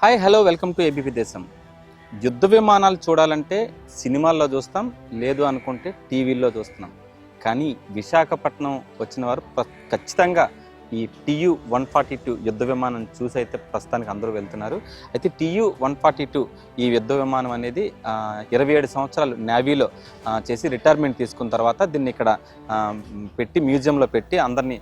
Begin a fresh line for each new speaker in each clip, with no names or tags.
Hi hello welcome to ABP Desam. యుద్ధ విమానాలు చూడాలంటే సినిమాల్లో చూస్తాం లేదు అనుకుంటే టీవీల్లో చూస్తున్నాం. కానీ విశాఖపట్నం వచ్చిన వారు ఖచ్చితంగా ఈ టియు వన్ ఫార్టీ టూ యుద్ధ విమానం చూసి అయితే ప్రస్తుతానికి అందరూ వెళ్తున్నారు. అయితే టియు వన్ ఫార్టీ టూ ఈ యుద్ధ విమానం అనేది ఇరవై ఏడు సంవత్సరాలు నేవీలో చేసి రిటైర్మెంట్ తీసుకున్న తర్వాత దీన్ని ఇక్కడ పెట్టి మ్యూజియంలో పెట్టి అందరినీ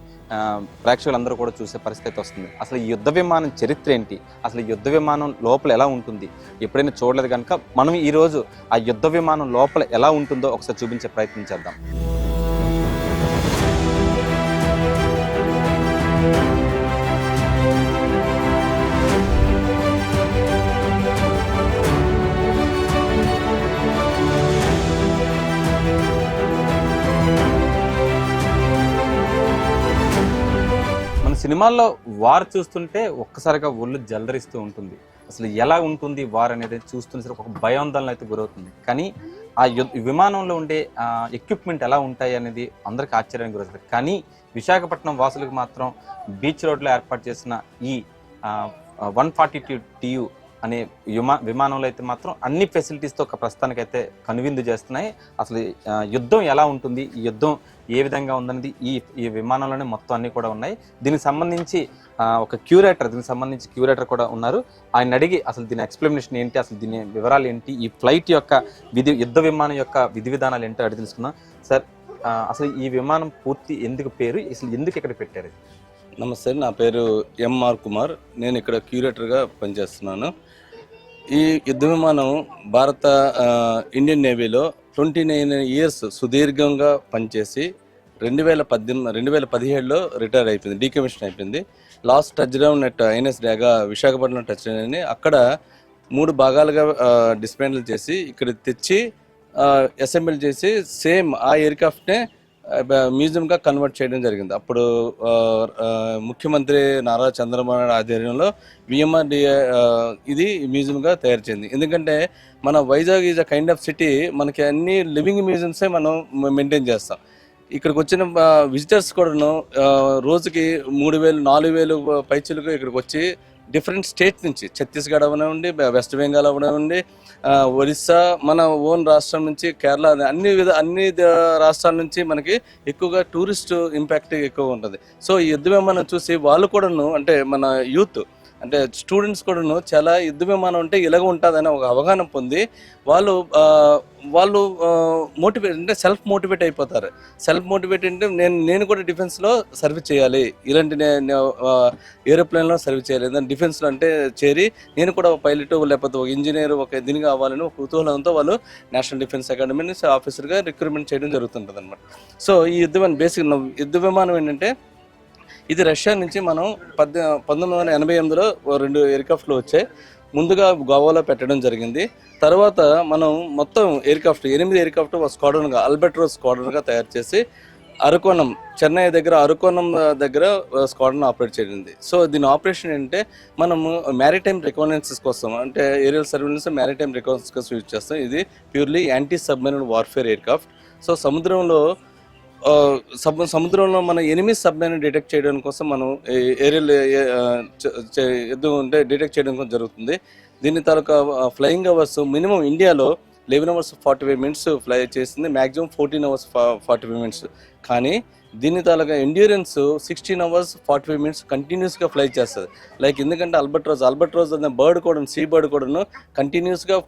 ప్రేక్షకులందరూ కూడా చూసే పరిస్థితి వస్తుంది. అసలు ఈ యుద్ధ విమానం చరిత్ర ఏంటి? అసలు ఈ యుద్ధ విమానం లోపల ఎలా ఉంటుంది? ఎప్పుడైనా చూడలేదు కనుక మనం ఈరోజు ఆ యుద్ధ విమానం లోపల ఎలా ఉంటుందో ఒకసారి చూపించే ప్రయత్నం చేద్దాం. సినిమాల్లో వార్ చూస్తుంటే ఒక్కసారిగా ఒళ్ళు జలరిస్తూ ఉంటుంది. అసలు ఎలా ఉంటుంది వార్ అనేది చూస్తున్నసరికి ఒక భయాందోళన అయితే గురవుతుంది. కానీ ఆ విమానంలో ఉండే ఎక్విప్మెంట్ ఎలా ఉంటాయి అనేది అందరికీ ఆశ్చర్యానికి గురవుతుంది. కానీ విశాఖపట్నం వాసులకు మాత్రం బీచ్ రోడ్లో ఏర్పాటు చేసిన ఈ వన్ ఫార్టీ టూ టీయు అనే విమా విమానంలో అయితే మాత్రం అన్ని ఫెసిలిటీస్తో ఒక ప్రస్తుతానికైతే కనువిందు చేస్తున్నాయి. అసలు యుద్ధం ఎలా ఉంటుంది? ఈ యుద్ధం ఏ విధంగా ఉందనేది ఈ ఈ విమానంలోనే మొత్తం అన్ని కూడా ఉన్నాయి. దీనికి సంబంధించి ఒక క్యూరేటర్ దీనికి సంబంధించి క్యూరేటర్ కూడా ఉన్నారు. ఆయన అడిగి అసలు దీని ఎక్స్ప్లెనేషన్ ఏంటి అసలు దీని వివరాలు ఏంటి ఈ ఫ్లైట్ యొక్క విధి యుద్ధ విమానం యొక్క విధి విధానాలు ఏంటో అడిగి తెలుసుకుందాం. సార్ అసలు ఈ విమానం పూర్తి ఎందుకు పేరు అసలు ఎందుకు ఇక్కడ పెట్టారు?
నమస్తే నా పేరు ఎంఆర్ కుమార్. నేను ఇక్కడ క్యూరేటర్గా పనిచేస్తున్నాను. ఈ యుద్ధ విమానం భారత ఇండియన్ నేవీలో ట్వంటీ నైన్ ఇయర్స్ సుదీర్ఘంగా పనిచేసి రెండు వేల పద్దెనిమిది రెండు వేల పదిహేడులో రిటైర్ అయిపోయింది డీకమిషన్ అయిపోయింది. Last touch down net INS Dega Visakhapatnam touch down అని అక్కడ మూడు భాగాలుగా డిస్మాండిల్ చేసి ఇక్కడ తెచ్చి అసెంబ్లీ చేసి సేమ్ ఆ ఎయిర్క్రాఫ్ట్నే మ్యూజియంగా కన్వర్ట్ చేయడం జరిగింది. అప్పుడు ముఖ్యమంత్రి నారా చంద్రబాబు నాయుడు ఆధ్వర్యంలో విఎంఆర్డిఏ ఇది మ్యూజియంగా తయారు చేయింది ఎందుకంటే మన Vizag is a kind of city మనకి అన్ని లివింగ్ మ్యూజియంసే మనం మెయింటైన్ చేస్తాం. ఇక్కడికి వచ్చిన విజిటర్స్ కూడాను రోజుకి మూడు వేలు నాలుగు వేలు పైచులకు ఇక్కడికి వచ్చి డిఫరెంట్ స్టేట్ నుంచి ఛత్తీస్గఢ్ అవనివ్వండి వెస్ట్ బెంగాల్ అవనివ్వండి ఒరిస్సా మన ఓన్ రాష్ట్రం నుంచి కేరళ అన్ని విధ అన్ని రాష్ట్రాల నుంచి మనకి ఎక్కువగా టూరిస్ట్ ఇంపాక్ట్ ఎక్కువ ఉంటుంది. సో ఈ యుద్ధ విమానం చూసి వాళ్ళు కూడాను అంటే మన యూత్ అంటే స్టూడెంట్స్ కూడాను చాలా యుద్ధ విమానం అంటే ఇలాగ ఉంటుందని ఒక అవగాహన పొంది వాళ్ళు వాళ్ళు మోటివేట్ అంటే సెల్ఫ్ మోటివేట్ అయిపోతారు. సెల్ఫ్ మోటివేట్ అంటే నేను నేను కూడా డిఫెన్స్లో సర్వీస్ చేయాలి. ఇలాంటి నేను ఏరోప్లేన్లో సర్వీస్ చేయాలి. దాని డిఫెన్స్లో అంటే చేరి నేను కూడా ఒక పైలట్ లేకపోతే ఒక ఇంజనీర్ ఒక దీని కావాలని ఒక కుతూహలంతో వాళ్ళు నేషనల్ డిఫెన్స్ అకాడమీ ఆఫీసర్గా రిక్రూట్మెంట్ చేయడం జరుగుతుంటుంది అనమాట సో ఈ యుద్ధ విమానం బేసిక్ యుద్ధ విమానం ఏంటంటే ఇది రష్యా నుంచి మనం పద్దె పంతొమ్మిది వందల ఎనభై ఎనిమిదిలో రెండు ఎయిర్క్రాఫ్ట్లు వచ్చాయి. ముందుగా గోవాలో పెట్టడం జరిగింది. తర్వాత మనం మొత్తం ఎయిర్క్రాఫ్ట్ ఎనిమిది ఎయిర్క్రాఫ్ట్ ఒక స్క్వాడ్రన్గా అల్బెట్రో స్క్వాడ్రన్గా తయారు చేసి అరకోణం చెన్నై దగ్గర అరకోణం దగ్గర స్క్వాడ్రన్ ఆపరేట్ చేయండి సో దీని ఆపరేషన్ ఏంటంటే మనము మ్యారిటైమ్ రికవనెన్సెస్ కోసం అంటే ఏరియల్ సర్వీలెన్స్ మ్యారిటైమ్ రికవనెన్స్ కోసం యూజ్ చేస్తాం. ఇది purely anti submarine warfare aircraft. So సముద్రంలో సముద్రంలో మన ఎనిమిది సబ్మెరీన్ డిటెక్ట్ చేయడం కోసం మనం ఏరియల్ ఎద్దు ఉంటే డిటెక్ట్ చేయడం కోసం జరుగుతుంది. దీని తాలూకా ఫ్లయింగ్ అవర్స్ మినిమం ఇండియాలో eleven hours forty five minutes fly చేసింది maximum fourteen hours forty five minutes. కానీ దీని తాలూకా endurance sixteen hours forty five minutes కంటిన్యూస్గా ఫ్లై చేస్తుంది. లైక్ ఎందుకంటే అల్బర్ట్రోజ్ అల్బర్ట్రోజ్ అనే బర్డ్ కూడా సీ బర్డ్ కూడాను కంటిన్యూస్గా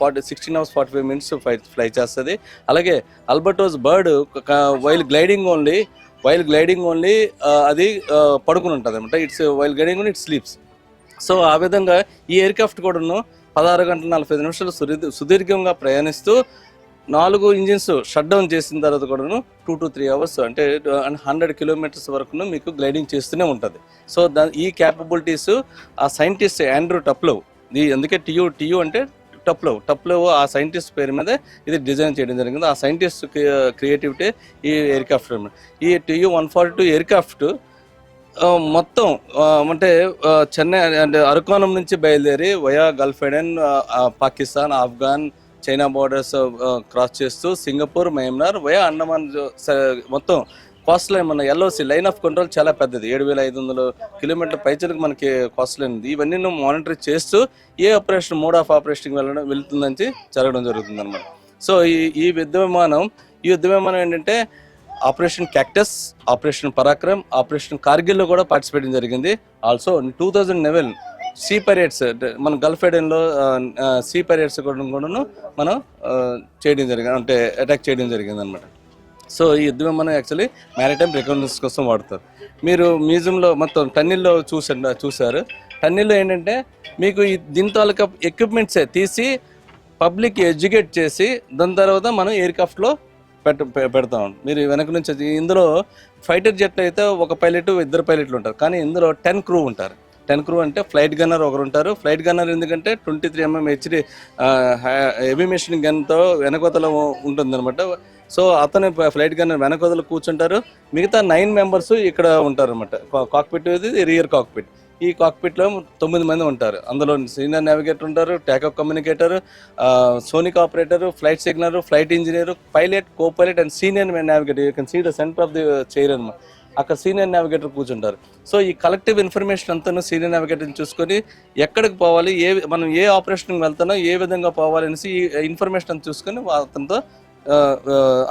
forty sixteen hours forty five minutes fly fly చేస్తుంది. అలాగే albatross bird while gliding only while gliding only అది పడుకుని ఉంటుంది అనమాట it's while gliding only it sleeps so ఆ విధంగా ఈ ఎయిర్క్రాఫ్ట్ కూడాను పదహారు గంటల నలభై నిమిషాలు సుదీర్ సుదీర్ఘంగా ప్రయాణిస్తూ నాలుగు ఇంజిన్స్ షట్ డౌన్ చేసిన తర్వాత కూడాను టూ టు త్రీ అవర్స్ అంటే హండ్రెడ్ కిలోమీటర్స్ వరకు మీకు గ్లైడింగ్ చేస్తూనే ఉంటుంది. సో దా ఈ క్యాపబిలిటీస్ ఆ సైంటిస్ట్ ఆండ్రూ టప్లవ్ ఈ అందుకే టియు టియు అంటే టప్లవ్ టప్లవ్ ఆ సైంటిస్ట్ పేరు మీద ఇది డిజైన్ చేయడం జరిగింది. ఆ సైంటిస్ట్ క్రియేటివిటీ ఈ ఎయిర్క్రాఫ్ట్ ఈ TU one forty two aircraft మొత్తం అంటే చెన్నై అంటే అరకోణం నుంచి బయలుదేరి via gulf of Aden Pakistan Afghan China borders cross uh, uh, చేస్తూ సింగపూర్ మయన్మార్ వయా అండమాన్ మొత్తం కోస్ట్ లైన్ మన ఎల్ఓసి లైన్ ఆఫ్ కంట్రోల్ చాలా పెద్దది. ఏడు వేల ఐదు వందల కిలోమీటర్ల పైచలకు మనకి కోస్ట్ లైన్ ఉంది. ఇవన్నీ మానిటర్ చేస్తూ ఏ ఆపరేషన్ మోడ్ ఆఫ్ ఆపరేషన్కి వెళ్ళడం వెళ్తుందని జరగడం జరుగుతుంది అనమాట సో ఈ ఈ యుద్ధ విమానం ఈ యుద్ధ విమానం ఏంటంటే operation cactus operation Parakram operation కార్గిల్లో కూడా పార్టిసిపేట్ జరిగింది. Also two thousand eleven sea pirates మన గల్ఫ్ ఎడెన్లో సీ పైరేట్స్ కూడా కూడాను మనం చేయడం జరిగింది అంటే అటాక్ చేయడం జరిగింది అనమాట సో ఈ యుద్ధ మనం యాక్చువల్లీ మ్యారిటైమ్ రికగ్నెన్స్ కోసం వాడతారు. మీరు మ్యూజియంలో మొత్తం టన్నిల్లో చూసా చూసారు టన్నిల్లో ఏంటంటే మీకు ఈ దీని తాలూకా ఎక్విప్మెంట్సే తీసి పబ్లిక్ ఎడ్యుకేట్ చేసి దాని తర్వాత మనం ఎయిర్క్రాఫ్ట్లో పెట్ట పె- పెడతాం మీరు వెనక నుంచి ఇందులో ఫైటర్ జెట్ అయితే ఒక పైలట్ ఇద్దరు పైలట్లు ఉంటారు. కానీ ఇందులో టెన్ క్రూ ఉంటారు. టెన్ క్రూ అంటే ఫ్లైట్ గన్నర్ ఒకరు ఉంటారు ఫ్లైట్ గన్నర్ ఎందుకంటే twenty three MM HD heavy machine గన్తో వెనకొతల ఉంటుందన్నమాట. సో అతను ఫ్లైట్ గన్నర్ వెనకొదలు కూర్చుంటారు. మిగతా నైన్ మెంబర్స్ ఇక్కడ ఉంటారు అనమాట కాక్పిట్ ఇది రియర్ కాక్పిట్. ఈ కాక్పిట్లో తొమ్మిది మంది ఉంటారు. అందులో సీనియర్ నావిగేటర్ ఉంటారు take up communicator sonic operator flight signer flight engineer pilot co pilot and senior navigator. You can see the centre of the chair అనమాట అక్కడ సీనియర్ నావిగేటర్ కూర్చుంటారు. సో ఈ కలెక్టివ్ ఇన్ఫర్మేషన్ అంతా సీనియర్ నావిగేటర్ని చూసుకొని ఎక్కడికి పోవాలి ఏ మనం ఏ ఆపరేషన్కి వెళ్తానో ఏ విధంగా పోవాలి అనేసి ఈ ఇన్ఫర్మేషన్ అంతా చూసుకొని అతనితో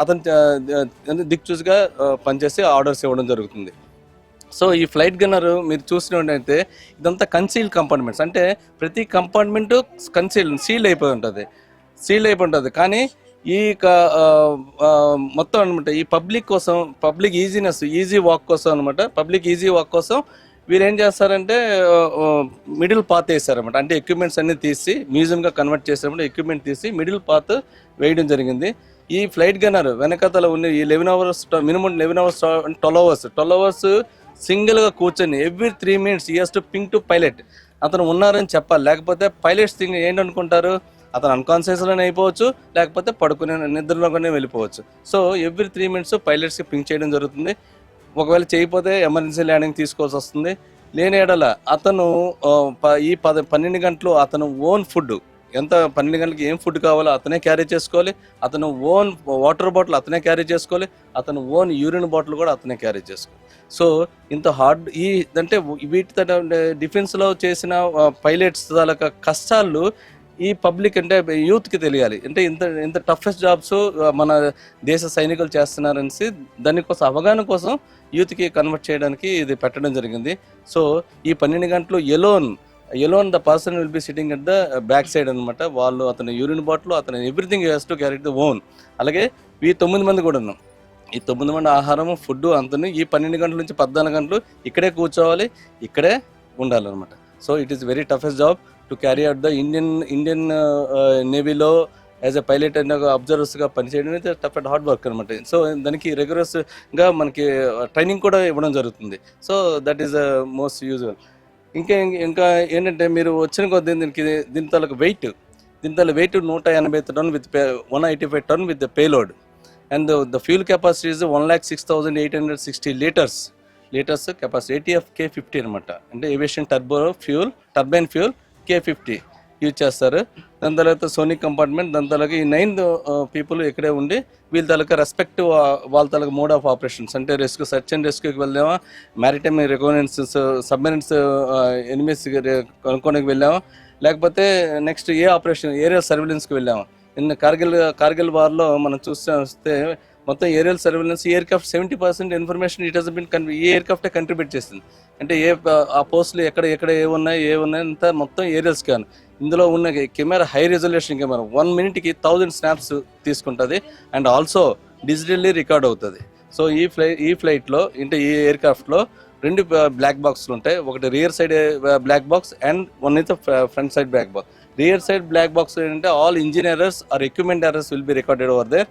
అతను దిక్చూసిగా పనిచేసి ఆర్డర్స్ ఇవ్వడం జరుగుతుంది. సో ఈ ఫ్లైట్ గన్నర్ మీరు చూసినట్టయితే ఇదంతా కన్సీల్ కంపార్ట్మెంట్స్ అంటే ప్రతి కంపార్ట్మెంటు కన్సీల్ సీల్ అయిపోయి ఉంటుంది. సీల్ అయిపోయి ఉంటుంది. కానీ ఈ క- మొత్తం అనమాట ఈ పబ్లిక్ కోసం పబ్లిక్ ఈజీనెస్ ఈజీ వాక్ కోసం అనమాట పబ్లిక్ ఈజీ వాక్ కోసం వీరు ఏం చేస్తారంటే మిడిల్ పాత్ వేసారనమాట అంటే ఎక్విప్మెంట్స్ అన్ని తీసి మ్యూజియంగా కన్వర్ట్ చేసారంటే ఎక్విప్మెంట్ తీసి మిడిల్ పాత్ వేయడం జరిగింది. ఈ ఫ్లైట్ గన్నర్ వెనకతల ఉన్న ఈ eleven hours minimum eleven hours twelve hours twelve hours సింగిల్గా కూర్చొని every three minutes years to ping to pilot. అతను ఉన్నారని చెప్పాలి. లేకపోతే పైలట్స్ థింగ్ ఏంటనుకుంటారు? అతను అన్కాన్షియస్లోనే అయిపోవచ్చు లేకపోతే పడుకునే నిద్రలోనే వెళ్ళిపోవచ్చు. సో ఎవ్రీ త్రీ మినిట్స్ పైలట్స్కి పింక్ చేయడం జరుగుతుంది. ఒకవేళ చేయకపోతే ఎమర్జెన్సీ ల్యాండింగ్ తీసుకోవాల్సి వస్తుంది. లేని ఎడల అతను ప- ఈ పద పన్నెండు గంటలు అతను ఓన్ ఫుడ్ ఎంత పన్నెండు గంటలకి ఏం ఫుడ్ కావాలో అతనే క్యారీ చేసుకోవాలి. అతను ఓన్ వాటర్ బాటిల్ అతనే క్యారీ చేసుకోవాలి. అతను ఓన్ యూరిన్ బాటిల్ కూడా అతనే క్యారీ చేసుకోవాలి. సో ఇంత హార్డ్ ఈ అంటే వీటి డిఫెన్స్లో చేసిన పైలట్స్ తాలూకా కష్టాలు ఈ పబ్లిక్ అంటే యూత్కి తెలియాలి. అంటే ఇంత ఇంత టఫెస్ట్ జాబ్స్ మన దేశ సైనికులు చేస్తున్నారనేసి దానికోసం అవగాహన కోసం యూత్కి కన్వర్ట్ చేయడానికి ఇది పెట్టడం జరిగింది. సో ఈ పన్నెండు గంటలు alone alone the person will be sitting at the back side అనమాట వాళ్ళు అతని యూరిన్ బాటిల్ అతను everything has to carry the own అలాగే ఈ తొమ్మిది మంది కూడా ఉన్నాం ఈ తొమ్మిది మంది ఆహారం ఫుడ్ అంతని ఈ పన్నెండు గంటల నుంచి పద్నాలుగు గంటలు ఇక్కడే కూర్చోవాలి ఇక్కడే ఉండాలన్నమాట. So it is very toughest job to carry out the Indian Indian నేవీలో as a pilot and అబ్జర్వర్స్గా పనిచేయడం అయితే టఫ్ అండ్ హార్డ్ వర్క్ అనమాట సో దానికి రెగ్యులర్స్గా మనకి ట్రైనింగ్ కూడా ఇవ్వడం జరుగుతుంది. So that is most usual ఇంకా ఇంకా ఏంటంటే మీరు వచ్చిన కొద్దీ దీనికి దీని తాలూకు వెయిట్ దీని తాలూకు వెయిట్ నూట ఎనభై ton with one eighty five ton with the payload and the fuel capacity is one lakh six thousand eight hundred sixty litres litres capacity ATF K fifty అనమాట అంటే aviation turbo fuel turbine fuel K fifty use చేస్తారు. దాని తర్వాత Sony compartment దాని తర్వాత ఈ nine people uh, ఇక్కడే ఉండి వీళ్ళ తాలూకా రెస్పెక్ట్ uh, వాళ్ళ తాలూకా మోడ్ ఆఫ్ ఆపరేషన్స్ అంటే రెస్క్యూ సర్చ్ అండ్ రెస్క్యూకి వెళ్దామా మ్యారిటైమ్ రికవరెన్స్ సబ్మెరిన్స్ ఎనిమిస్ కనుక్కోడానికి వెళ్ళాము లేకపోతే నెక్స్ట్ ఏ ఆపరేషన్ ఏరియల్ సర్వేలెన్స్కి వెళ్ళాము నిన్న కార్గిల్ కార్గిల్ వార్లో మనం చూస్తే మొత్తం aerial surveillance aircraft seventy percent information it has been ఈ ఎయిర్క్రాఫ్టే కంట్రిబ్యూట్ చేస్తుంది? అంటే ఏ ఆ పోస్టులు ఎక్కడ ఎక్కడ ఏ ఉన్నాయి ఏ ఉన్నాయి అంతా మొత్తం ఏరియల్స్ కానీ ఇందులో ఉన్న camera high resolution camera one మినిట్కి thousand snaps తీసుకుంటుంది అండ్ ఆల్సో డిజిటల్లీ రికార్డ్ అవుతుంది. సో ఈ ఫ్లై ఈ ఫ్లైట్లో అంటే ఈ ఎయిర్క్రాఫ్ట్లో రెండు బ్లాక్ బాక్స్లు ఉంటాయి. ఒకటి rear side black box and one is front side black box rear side black box ఏంటంటే all engineers or equipment errors will be recorded over there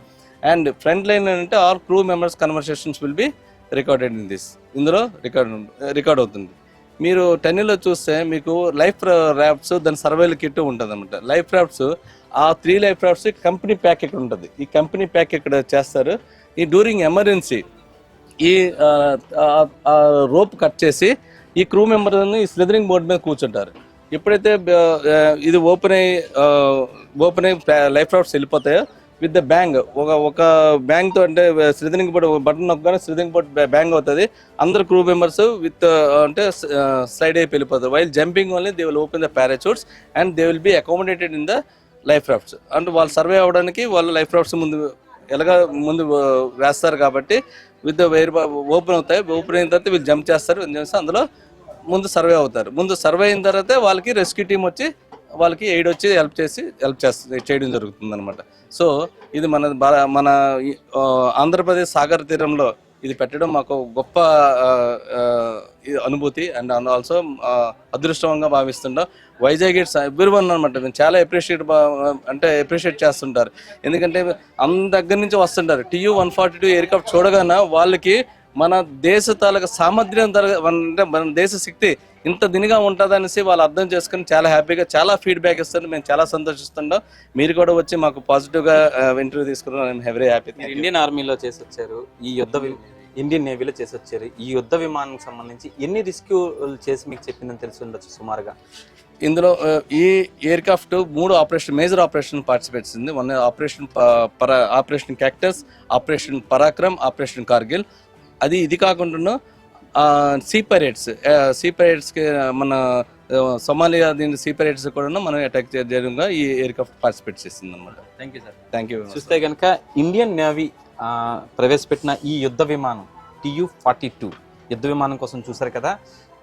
and front line అంటే all crew members conversations will be recorded in this ఇందులో record record eh, అవుతుంది. మీరు టెన్నీలో చూస్తే మీకు life wraps దాని సర్వైల్ kit ఉంటుంది అనమాట లైఫ్ ర్యాప్స్ ఆ three life rafts company pack ఇక్కడ ఉంటుంది. ఈ కంపెనీ ప్యాక్ ఇక్కడ చేస్తారు. ఈ డ్యూరింగ్ ఎమర్జెన్సీ ఈ రోప్ కట్ చేసి ఈ క్రూ మెంబర్ని ఈ స్లెదరింగ్ బోర్డు మీద కూర్చుంటారు. ఎప్పుడైతే ఇది ఓపెన్ అయ్యి ఓపెన్ అయ్యి లైఫ్ రాఫ్ట్స్ వెళ్ళిపోతాయో విత్ ద బ్యాంగ్ ఒక ఒక బ్యాంగ్తో అంటే శ్రీధనికి పడి బటన్ నొక్కగానే శ్రీధనికి పడి బ్యాంగ్ అవుతుంది. అందరు క్రూ మెంబర్స్ విత్ అంటే సైడ్ అయిపోయి వెళ్ళిపోతారు. While jumping only they will open the parachutes and they will be accommodated in the life rafts అంటే వాళ్ళు సర్వే అవ్వడానికి వాళ్ళు లైఫ్ రాఫ్ట్స్ ముందు ఎలాగా ముందు వేస్తారు కాబట్టి విత్ వైర్ ఓపెన్ అవుతాయి. ఓపెన్ అయిన తర్వాత వీళ్ళు జంప్ చేస్తారు. అందులో ముందు సర్వే అవుతారు. ముందు సర్వే అయిన తర్వాత వాళ్ళకి రెస్క్యూ టీం వచ్చి వాళ్ళకి ఎయిడ్ వచ్చి హెల్ప్ చేసి హెల్ప్ చేస్తుంది చేయడం జరుగుతుంది అనమాట సో ఇది మన మన ఆంధ్రప్రదేశ్ సాగర్ తీరంలో ఇది పెట్టడం మాకు గొప్ప అనుభూతి అండ్ ఆల్సో అదృష్టంగా భావిస్తుంటాం వైజాగ్ ఇట్స్ ఎవ్రీవన్ అనమాట మేము చాలా అప్రిషియేట్ అంటే అప్రిషియేట్ చేస్తుంటారు. ఎందుకంటే అంద దగ్గర నుంచి వస్తుంటారు. TU one forty two aircraft చూడగానే వాళ్ళకి మన దేశ తాలూకా సామర్థ్యం తరగ- అంటే మన దేశ శక్తి ఇంత దినిగా ఉంటుందనేసి వాళ్ళు అర్థం చేసుకుని చాలా హ్యాపీగా చాలా ఫీడ్బ్యాక్ ఇస్తారు మేము చాలా సంతోషిస్తుంటాం. మీరు కూడా వచ్చి మాకు పాజిటివ్గా ఇంటర్వ్యూ తీసుకున్నాం నేను వెరీ హ్యాపీ
ఇండియన్ ఆర్మీలో చేసి వచ్చారు ఈ యుద్ధ ఇండియన్ నేవీలో చేసి వచ్చారు ఈ యుద్ధ విమానం సంబంధించి ఎన్ని రిస్క్యూ చేసి మీకు చెప్పిందని తెలిసి ఉండొచ్చు సుమారుగా?
ఇందులో ఈ ఎయిర్క్రాఫ్ట్ మూడు ఆపరేషన్ మేజర్ ఆపరేషన్ పార్టిసిపేట్స్ ఉంది. వన్ ఆపరేషన్ పర operation cactus operation Parakram operation Kargil. అది ఇది కాకుండా సీ పైరేట్స్ సీ పైరేట్స్కి మన సోమాలియా దీని సీ పైరేట్స్ కూడా మనం అటాక్ చేయడంగా ఈ ఎయిర్క్రాఫ్ట్ పార్టిసిపేట్ చేసింది అనమాట
thank you sir
thank you
చూస్తే కనుక ఇండియన్ నేవీ ప్రవేశపెట్టిన ఈ యుద్ధ విమానం టియు ఫార్టీ టూ యుద్ధ విమానం కోసం చూసారు కదా?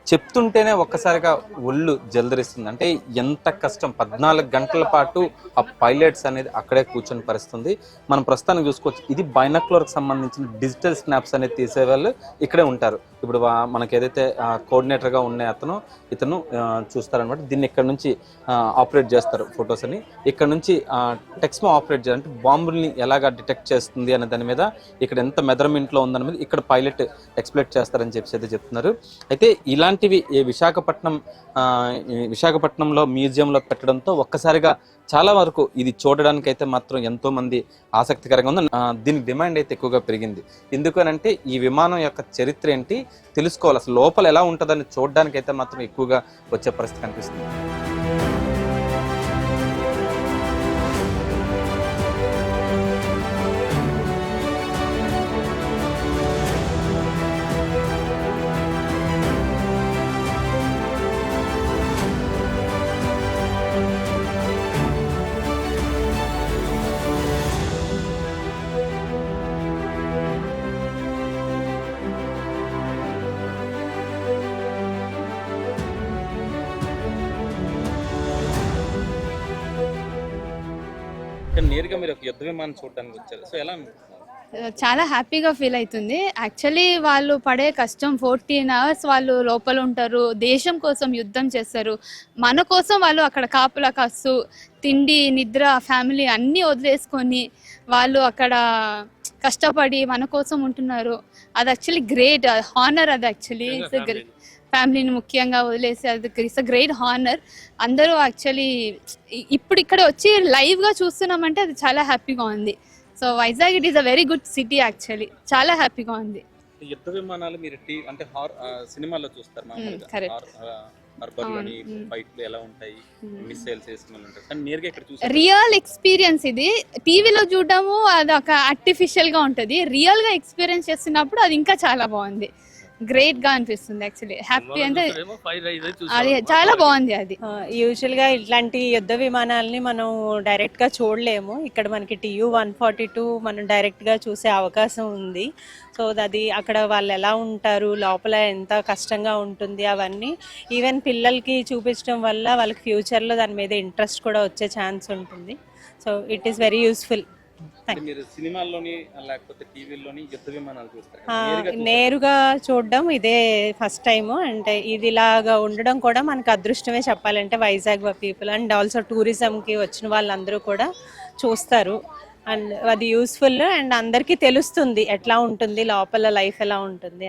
చెప్తుంటేనే ఒక్కసారిగా ఒళ్ళు జలదరిస్తుంది. అంటే ఎంత కష్టం. పద్నాలుగు గంటల పాటు ఆ పైలట్స్ అనేది అక్కడే కూర్చొని పరిస్తుంది మనం ప్రస్తుతానికి చూసుకోవచ్చు. ఇది బైనక్లోర్కి సంబంధించిన డిజిటల్ స్నాప్స్ అనేది తీసే వాళ్ళు ఇక్కడే ఉంటారు. ఇప్పుడు మనకి ఏదైతే కోఆర్డినేటర్గా ఉన్న అతను ఇతను చూస్తారనమాట దీన్ని ఇక్కడ నుంచి ఆపరేట్ చేస్తారు ఫొటోస్ అని ఇక్కడ నుంచి టెక్స్మో ఆపరేట్ చేయాలి అంటే బాంబుల్ని ఎలాగా డిటెక్ట్ చేస్తుంది అనే దాని మీద ఇక్కడ ఎంత మెదర్మెంట్లో ఉందనే మీద ఇక్కడ పైలట్ ఎక్స్ప్లెయిట్ చేస్తారని చెప్పి అయితే చెప్తున్నారు. అయితే ఇలాంటి ఇలాంటివి ఈ విశాఖపట్నం విశాఖపట్నంలో మ్యూజియంలో పెట్టడంతో ఒక్కసారిగా చాలా వరకు ఇది చూడడానికి అయితే మాత్రం ఎంతో మంది ఆసక్తికరంగా ఉంది. దీని దీనికి డిమాండ్ అయితే ఎక్కువగా పెరిగింది. ఎందుకనంటే ఈ విమానం యొక్క చరిత్ర ఏంటి తెలుసుకోవాలి. అసలు లోపల ఎలా ఉంటుందని చూడడానికి అయితే మాత్రం ఎక్కువగా వచ్చే పరిస్థితి కనిపిస్తుంది. మీరు ఒక యుద్ధ విమానం చూడడానికి వచ్చారు. సో ఎలా
చాలా హ్యాపీగా ఫీల్ అవుతుంది. యాక్చువల్లీ వాళ్ళు పడే కష్టం ఫోర్టీన్ అవర్స్ వాళ్ళు లోపల ఉంటారు దేశం కోసం యుద్ధం చేస్తారు. మన కోసం వాళ్ళు అక్కడ కాపులా కాస్తూ తిండి నిద్ర ఫ్యామిలీ అన్నీ వదిలేసుకొని వాళ్ళు అక్కడ కష్టపడి మన కోసం ఉంటున్నారు. అది యాక్చువల్లీ గ్రేట్ హానర్ అది యాక్చువల్లీ. ఇట్స్ ఫ్యామిలీని ముఖ్యంగా వదిలేసి అది ఇట్స్ అ గ్రేట్ హానర్. అందరూ యాక్చువల్లీ ఇప్పుడు ఇక్కడ వచ్చి లైవ్గా చూస్తున్నామంటే అది చాలా హ్యాపీగా ఉంది. So Vizag it is a very good city actually. చాలా హ్యాపీగా ఉంది.
యుద్ధ విమానాలు మీరు అంటే సినిమాల్లో చూస్తారు
రియల్ ఎక్స్పీరియన్స్ ఇది. టీవీలో చూడడము అది ఒక ఆర్టిఫిషియల్గా ఉంటుంది. రియల్గా ఎక్స్పీరియన్స్ చేస్తున్నప్పుడు అది ఇంకా చాలా బాగుంది. గ్రేట్గా అనిపిస్తుంది యాక్చువల్లీ హ్యాపీ అంటే అది చాలా బాగుంది అది.
యూజువల్గా ఇట్లాంటి యుద్ధ విమానాలని మనం డైరెక్ట్గా చూడలేము. ఇక్కడ మనకి టియు వన్ ఫార్టీ టూ మనం డైరెక్ట్గా చూసే అవకాశం ఉంది. సో అది అక్కడ వాళ్ళు ఎలా ఉంటారు లోపల ఎంత కష్టంగా ఉంటుంది అవన్నీ ఈవెన్ పిల్లలకి చూపించడం వల్ల వాళ్ళకి ఫ్యూచర్లో దాని మీద ఇంట్రెస్ట్ కూడా వచ్చే ఛాన్స్ ఉంటుంది. So it is very useful
మీరు సినిమాల్లోని లేకపోతే యుద్ధ విమానాలు చూస్తారు.
నేరుగా చూడడం ఇదే ఫస్ట్ టైం అంటే ఇది ఇలాగా ఉండడం కూడా మనకు అదృష్టమే చెప్పాలంటే వైజాగ్ పీపుల్ అండ్ ఆల్సో టూరిజంకి వచ్చిన వాళ్ళందరూ కూడా చూస్తారు. అండ్ అది యూస్ఫుల్ అండ్ అందరికీ తెలుస్తుంది ఎట్లా ఉంటుంది లోపల లైఫ్ ఎలా ఉంటుంది.